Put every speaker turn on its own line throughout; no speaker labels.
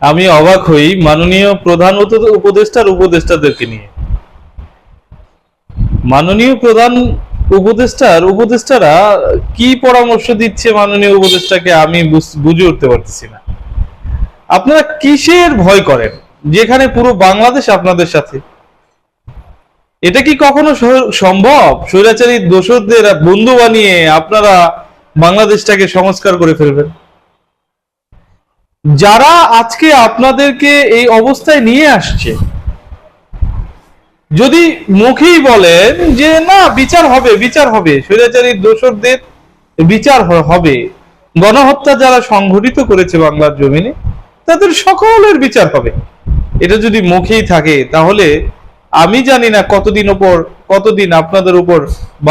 আমি অবাক হই মাননীয় প্রধান উপ- উপদেষ্টার উপদেষ্টাদেরকে নিয়ে। মাননীয় প্রধান উপদেষ্টার উপদেষ্টারা কি পরামর্শ দিচ্ছে মাননীয় উপদেষ্টাকে আমি বুঝে উঠতে পারতেছি না। আপনারা কিসের ভয় করেন? যেখানে পুরো বাংলাদেশ আপনাদের সাথে। এটা কি কখনো সম্ভব? স্বৈরাচারী দোষরদের বন্ধু বানিয়ে আপনারা বাংলাদেশটাকে সংস্কার করে ফেলবেন। যারা আজকে আপনাদেরকে এই অবস্থায় নিয়ে আসছে, যদি মুখেই বলেন যে না, বিচার হবে বিচার হবে, স্বৈরাচারী দোষরদের বিচার হবে, গণহত্যা যারা সংঘটিত করেছে বাংলার জমিনে, তাদের সকলের বিচার হবে। এটা যদি মুখেই থাকে, তাহলে আমি জানি না কতদিন ওপর, কতদিন আপনাদের উপর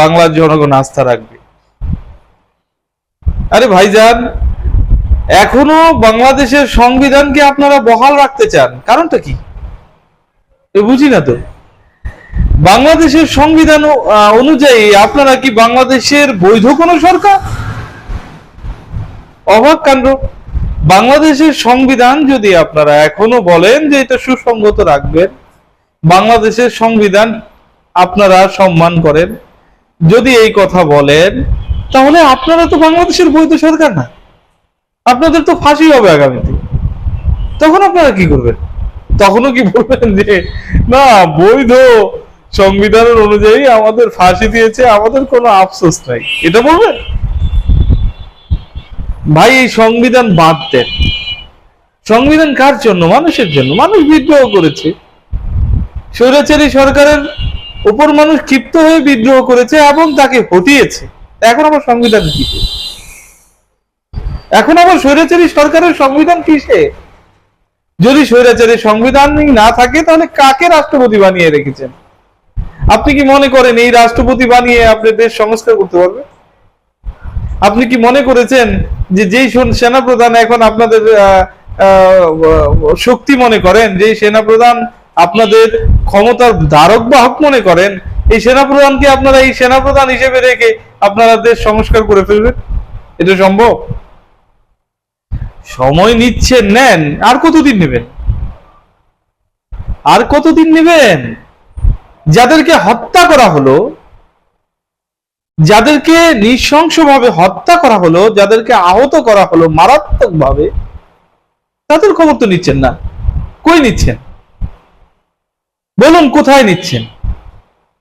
বাংলার জনগণ আস্থা রাখবে। আরে ভাইজান এখনও বাংলাদেশের সংবিধানকে আপনারা বহাল রাখতে চান, কারণটা কি? বুঝি না তো। বাংলাদেশের সংবিধান অনুযায়ী আপনারা কি বাংলাদেশের বৈধ কোনো সরকার? অবাক কাণ্ড। বাংলাদেশের সংবিধান যদি আপনারা এখনও বলেন যে এটা সুসংগত রাখবেন, বাংলাদেশের সংবিধান আপনারা সম্মান করেন। যদি এই কথা বলেন, তাহলে আপনারা তো বাংলাদেশের বৈধ সরকার না। আপনাদের তো ফাঁসি হবে আগামীতে। তখন আপনারা কি করবেন? তখনও কি বলবেন যে, না, বৈধ সংবিধানের অনুযায়ী আমাদের ফাঁসি দিয়েছে, আমাদের কোনো আফসোস নাই। এটা বলবেন? ভাই, এই সংবিধান বাদ দেন। সংবিধান কার জন্য? মানুষের জন্য। মানুষ বিদ্রোহ করেছে। স্বৈরাচারী সরকারের উপর মানুষ ক্ষিপ্ত হয়ে বিদ্রোহ করেছে এবং তাকে হটিয়েছে। এখন আমার সংবিধান কি? এখন আবার স্বৈরাচারী সরকারের সংবিধান কিসে? যদি স্বৈরাচারী সংবিধান না থাকে, তাহলে কাকে রাষ্ট্রপতি বানিয়ে রেখেছেন? আপনি কি মনে করেন এই রাষ্ট্রপতি বানিয়ে আপনি দেশ সংস্কার করতে পারবেন আপনি কি মনে করেছেন যে যেই সেন- সেনাপ্রধান এখন আপনাদের শক্তি মনে করেন, যেই সেনাপ্রধান আপনাদের ক্ষমতার ধারক বাহক মনে করেন, এই সেনাপ্রধানকে আপনারা এই সেনাপ্রধান হিসেবে রেখে আপনারা দেশ সংস্কার করে ফেলবেন? এটা সম্ভব? সময় নিচ্ছেন নেন। আর কতদিন নেবেন? আর কতদিন নেবেন? যাদেরকে হত্যা করা হলো, যাদেরকে নৃশংসভাবে হত্যা করা হলো, যাদেরকে আহত করা হলো মারাত্মকভাবে, তাদের খবর তো নিচ্ছেন না। কই নিচ্ছেন? বলুন, কোথায় নিচ্ছেন?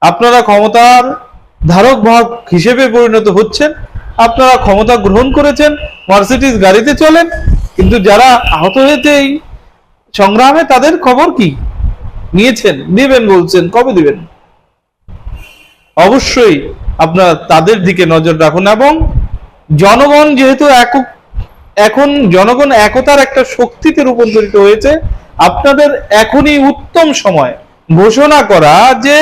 আপনারা ক্ষমতার ধারক বাহক হিসেবে পরিণত হচ্ছেন, আপনারা ক্ষমতা গ্রহণ করেছেন, মার্সিডিজ গাড়িতে চলেন কিন্তু যারা আহত হয়েছে এই সংগ্রামে তাদের খবর কি? নিয়েছেন দিবেন বলছেন, কবে দিবেন? অবশ্যই আপনারা তাদের দিকে নজর রাখুন এবং জনগণ যেহেতু একক, এখন জনগণ একতার একটা শক্তিতে রূপান্তরিত হয়েছে, আপনাদের এখনই উত্তম সময় ঘোষণা করা যে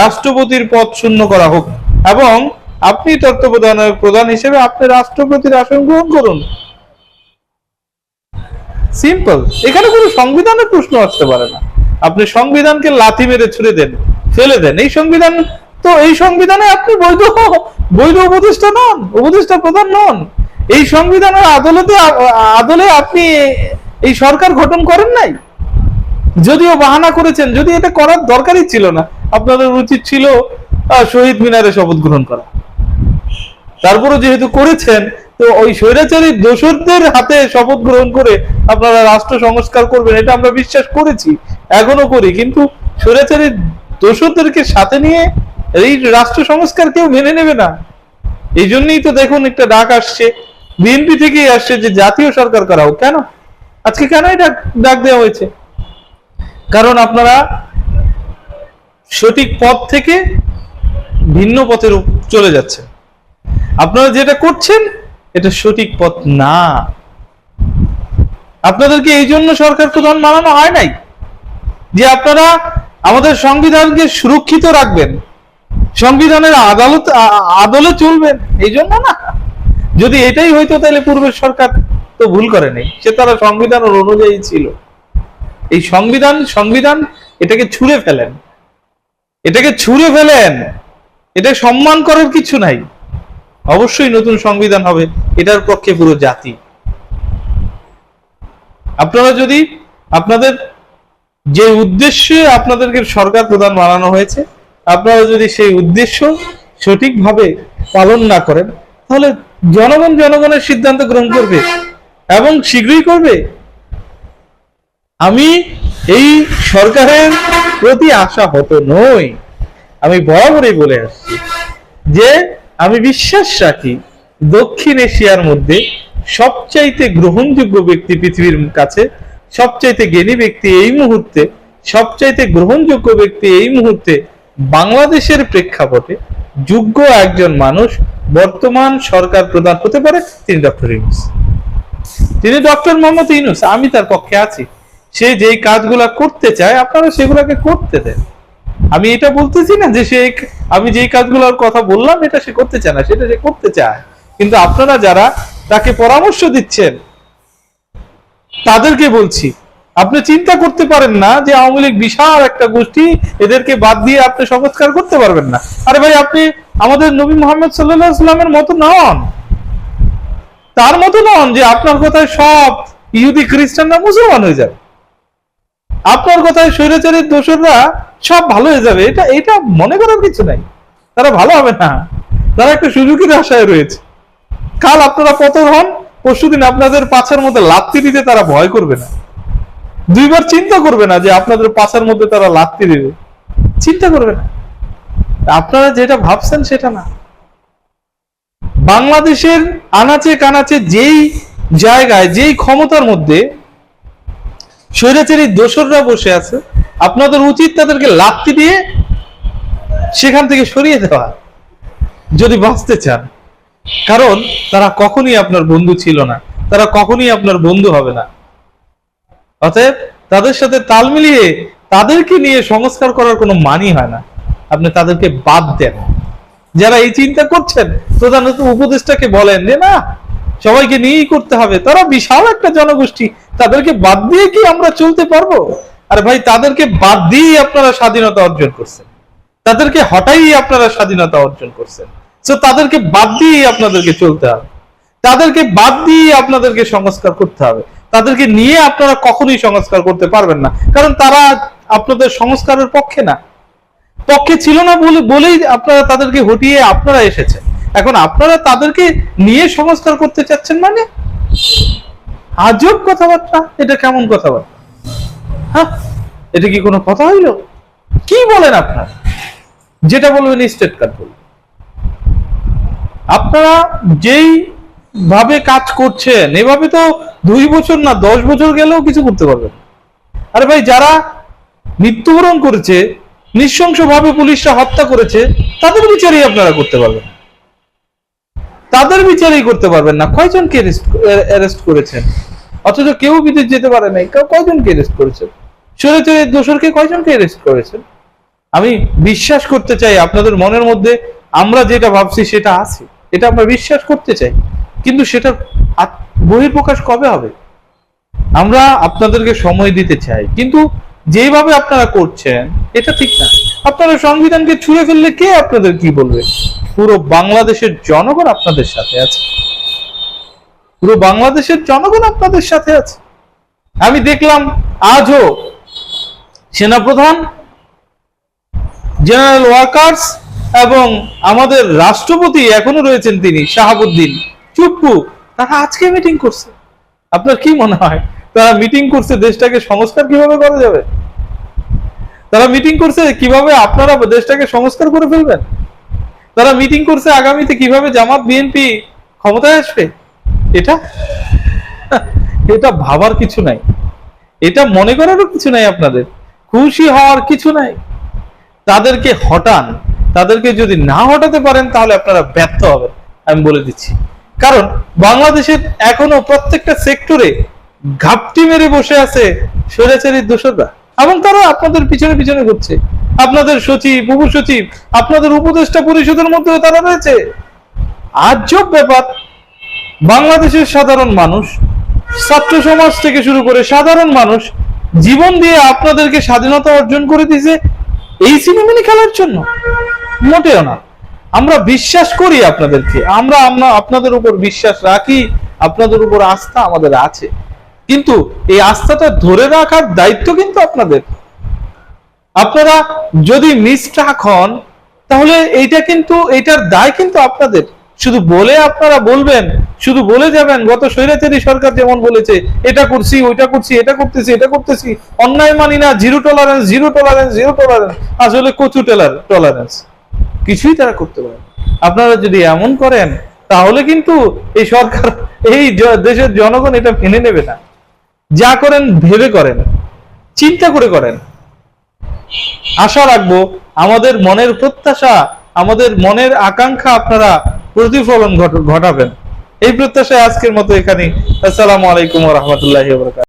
রাষ্ট্রপতির পদ শূন্য করা হোক এবং আপনি তত্ত্বাবধায়ক প্রধান হিসেবে আপনি রাষ্ট্রপতির আসন গ্রহণ করুন। সিম্পল এখানে কোনো সংবিধানের প্রশ্ন আসতে পারে না। আপনি সংবিধানকে লাথি মেরে ছুড়ে দেন, ফেলে দেন। এই সংবিধান তো এই সংবিধানে আপনি বৈধ বৈধ উপদেষ্টা নন, উপদেষ্টা প্রধান নন। এই সংবিধানের আদালতে, আদলে আপনি এই সরকার গঠন করেন নাই। যদিও বাহানা করেছেন, যদি এটা করার দরকারই ছিল না। আপনাদের উচিত ছিল শহীদ মিনারে শপথ গ্রহণ করা। তারপরে যেহেতু করেছেন তো ওই স্বৈরাচারী দোষরদের হাতে শপথ গ্রহণ করে আপনারা রাষ্ট্র সংস্কার করবেন, এটা আমরা বিশ্বাস করেছি, এখনও করি। কিন্তু স্বৈরাচারী দোষরদেরকে সাথে নিয়ে এই রাষ্ট্র সংস্কার কেউ মেনে নেবে না। এই জন্যই তো দেখুন একটা ডাক আসছে, বিএনপি থেকেই আসছে যে জাতীয় সরকার করা হোক কেন? আজকে কেন এই ডাক দেওয়া হয়েছে? কারণ আপনারা সঠিক পথ থেকে ভিন্ন পথের চলে যাচ্ছে। আপনারা যেটা করছেন এটা সঠিক পথ না। আপনাদেরকে এই জন্য সরকার প্রধান বানানো হয় নাই যে আপনারা আমাদের সংবিধানকে সুরক্ষিত রাখবেন, সংবিধানের আদালত আদলে চলবেন, এই জন্য না। যদি এটাই হইতো তাহলে পূর্বের সরকার তো ভুল করে নেই, সে তারা সংবিধানের অনুযায়ী ছিল। এই সংবিধান সংবিধান এটাকে ছুঁড়ে ফেলেন। এটাকে ছুঁড়ে ফেলেন। এটা সম্মান করার কিছু নাই। অবশ্যই নতুন সংবিধান হবে, এটার পক্ষে পুরো জাতি। আপনারা যদি আপনাদের যে উদ্দেশ্যে আপনাদেরকে সরকার প্রধান বানানো হয়েছে, আপনারা যদি সেই উদ্দেশ্য সঠিকভাবে পালন না করেন, তাহলে জনগণ জনগণের সিদ্ধান্ত গ্রহণ করবে এবং শীঘ্রই করবে। আমি এই সরকারের প্রতি আশা হতো নই। আমি বরাবরই বলে আসছি যে আমি বিশ্বাস রাখি, দক্ষিণ এশিয়ার মধ্যে সবচাইতে গ্রহণযোগ্য ব্যক্তি পৃথিবীর কাছে, সবচাইতে জ্ঞানী ব্যক্তি এই মুহূর্তে, সবচাইতে গ্রহণযোগ্য ব্যক্তি এই মুহূর্তে বাংলাদেশের প্রেক্ষাপটে যোগ্য একজন মানুষ বর্তমান সরকার প্রধান হতে পারে তিনি ডক্টর ইউনুস। তিনি ডক্টর মোহাম্মদ ইউনুস, আমি তার পক্ষে আছি। সে যেই কাজগুলা করতে চায়, আপনারা সেগুলাকে করতে দেন। আমি এটা বলতেছি না যে সে আমি যেই কাজগুলোর কথা বললাম, এটা সে করতে চায় না, সেটা সে করতে চায়। কিন্তু আপনারা যারা তাকে পরামর্শ দিচ্ছেন, তাদেরকে বলছি, আপনি চিন্তা করতে পারেন না যে আওয়ামী লীগ বিশাল একটা গোষ্ঠী, এদেরকে বাদ দিয়ে আপনি সংস্কার করতে পারবেন না। আরে ভাই, আপনি আমাদের নবী মোহাম্মদ সাল্লাহ সাল্লামের মতো নন। তার মতো নন যে আপনার কথায় সব ইহুদি খ্রিস্টানরা মুসলমান হয়ে যাবে। আপনার কথায় স্বৈরাচারীর দোসররা সব ভালো হয়ে যাবে। এটা এটা মনে করার কিছু নাই। তারা ভালো হবে না। তারা একটা সুযোগের আশায় রয়েছে। কাল আপনারা পতন হন পরশুদিন আপনাদের পাছার মধ্যে লাত্তি দিতে তারা ভয় করবে না। দুইবার চিন্তা করবে না যে আপনাদের পাছার মধ্যে তারা লাত্তি দেবে। চিন্তা করবে না। আপনারা যেটা ভাবছেন সেটা না। বাংলাদেশের আনাচে কানাচে যেই জায়গায়, যেই ক্ষমতার মধ্যে স্বৈরাচারী দোসররা বসে আছে। আপনাদের উচিত তাদেরকে লাত্তি দিয়ে সেখান থেকে সরিয়ে দেওয়া, যদি বাঁচতে চান। কারণ তারা কখনই আপনার বন্ধু ছিল না, তারা কখনই আপনার বন্ধু হবে না। অতএব তাদের সাথে তাল মিলিয়ে তাদেরকে নিয়ে সংস্কার করার কোনো মানি হয় না। আপনি তাদেরকে বাদ দেন। যারা এই চিন্তা করছেন, প্রধানত উপদেষ্টাকে বলেন যে, না সবাইকে নিয়েই করতে হবে। তারা বিশাল একটা জনগোষ্ঠী। তাদেরকে বাদ দিয়ে কি আমরা চলতে পারব? আর ভাই, তাদেরকে বাদ দিয়েই আপনারা স্বাধীনতা অর্জন করছেন। তাদেরকে হটাই আপনারা স্বাধীনতা অর্জন করছেন। তো তাদেরকে বাদ দিয়েই আপনাদেরকে চলতে হবে। তাদেরকে বাদ দিয়ে আপনাদেরকে সংস্কার করতে হবে। তাদেরকে নিয়ে আপনারা কখনোই সংস্কার করতে পারবেন না। কারণ তারা আপনাদের সংস্কারের পক্ষে না। পক্ষে ছিল না বলে বলেই আপনারা তাদেরকে হটিয়ে আপনারা এসেছেন। এখন আপনারা তাদেরকে নিয়ে সংস্কার করতে চাচ্ছেন মানে? আজব কথাবার্তা। এটা কেমন কথাবার্তা? হ্যাঁ? এটা কি কোনো কথা হইল? কি বলেন আপনার? যেটা বলবেন স্টেট কার্ড বলবেন আপনারা যেই ভাবে কাজ করছেন, এভাবে তো দুই বছর না, দশ বছর গেলেও কিছু করতে পারবেন। আরে ভাই, যারা মৃত্যুবরণ করেছে, নৃশংসভাবে পুলিশরা হত্যা করেছে তাদের বিচারই আপনারা করতে পারবেন। তাদের বিচারই করতে পারবেন না। কয়জনকে অ্যারেস্ট করেছেন? অথচ কেউ বিদেশ যেতে পারে নাই। কয়জনকে অ্যারেস্ট করেছেন? সরেচরে দোসরকে কয়জনকে অ্যারেস্ট করেছেন? আমি বিশ্বাস করতে চাই, আপনাদের মনের মধ্যে আমরা যেটা ভাবছি সেটা আছে। এটা আমরা বিশ্বাস করতে চাই। কিন্তু সেটা বহির্প্রকাশ কবে হবে? আমরা আপনাদেরকে সময় দিতে চাই। কিন্তু যেভাবে আপনারা করছেন, এটা ঠিক না। আপনারা সংবিধানকে ছুঁড়ে ফেললে কে আপনাদের কি বলবে? পুরো বাংলাদেশের জনগণ আপনাদের সাথে আছে। পুরো বাংলাদেশের জনগণ আপনাদের সাথে আছে। আমি দেখলাম আজও সেনাপ্রধান, জেনারেল ওয়ার্কার্স এবং আমাদের রাষ্ট্রপতি এখনও রয়েছেন তিনি, শাহাবুদ্দিন। চুপ্পু তারা আজকে মিটিং করছে। আপনার কি মনে হয়? তারা মিটিং করছে, দেশটাকে সংস্কার কীভাবে করা যাবে? তারা মিটিং করছে কীভাবে আপনারা দেশটাকে সংস্কার করে ফেলবেন? তারা মিটিং করছে আগামীতে কীভাবে জামাত বিএনপি ক্ষমতায় আসবে? এটা? এটা ভাবার কিছু নাই। এটা মনে করারও কিছু নাই আপনাদের। খুশি হওয়ার কিছু নাই। তাদেরকে হটান। তাদেরকে যদি না হটাতে পারেন, তাহলে আপনারা ব্যর্থ হবেন। আমি বলে দিচ্ছি। কারণ বাংলাদেশের এখনও প্রত্যেকটা সেক্টরে ঘাপটি মেরে বসে আছে স্বৈরাচারীর দোষররা। এবং তারা আপনাদের পিছনে পিছনে ঘুরছে। আপনাদের সচিব উপ সচিব আপনাদের উপদেষ্টা পরিষদের মধ্যেও তারা রয়েছে। আজব ব্যাপার। বাংলাদেশের সাধারণ মানুষ, ছাত্র সমাজ থেকে শুরু করে সাধারণ মানুষ জীবন দিয়ে আপনাদেরকে স্বাধীনতা অর্জন করে দিয়েছে এই সিনেমিনি খেলার জন্য। মোটেও না। আমরা বিশ্বাস করি আপনাদেরকে। আমরা আপনাদের উপর বিশ্বাস রাখি। আপনাদের উপর আস্থা আমাদের আছে। কিন্তু এই আস্থাটা ধরে রাখার দায়িত্ব কিন্তু আপনাদের। আপনারা যদি মিসট্রাক হন, তাহলে এইটা কিন্তু এটার দায় কিন্তু আপনাদের। শুধু বলে আপনারা বলবেন, শুধু বলে যাবেন, গত স্বৈরাচারী সরকার যেমন বলেছে, এটা করছি, ওইটা করছি, এটা করতেছি এটা করতেছি, অন্যায় মানি না zero tolerance zero tolerance zero tolerance আসলে কচু টেলার টলারেন্স কিছুই তারা করতে পারে আপনারা যদি এমন করেন, তাহলে কিন্তু এই সরকার, এই দেশের জনগণ এটা মেনে নেবে না। যা করেন, ভেবে করেন, চিন্তা করে করেন। আশা রাখব, আমাদের মনের প্রত্যাশা, আমাদের মনের আকাঙ্ক্ষা আপনারা প্রতিফলন ঘটাবেন। এই প্রত্যাশায় আজকের মতো এখানে আসসালামু আলাইকুম রহমতুল্লাহ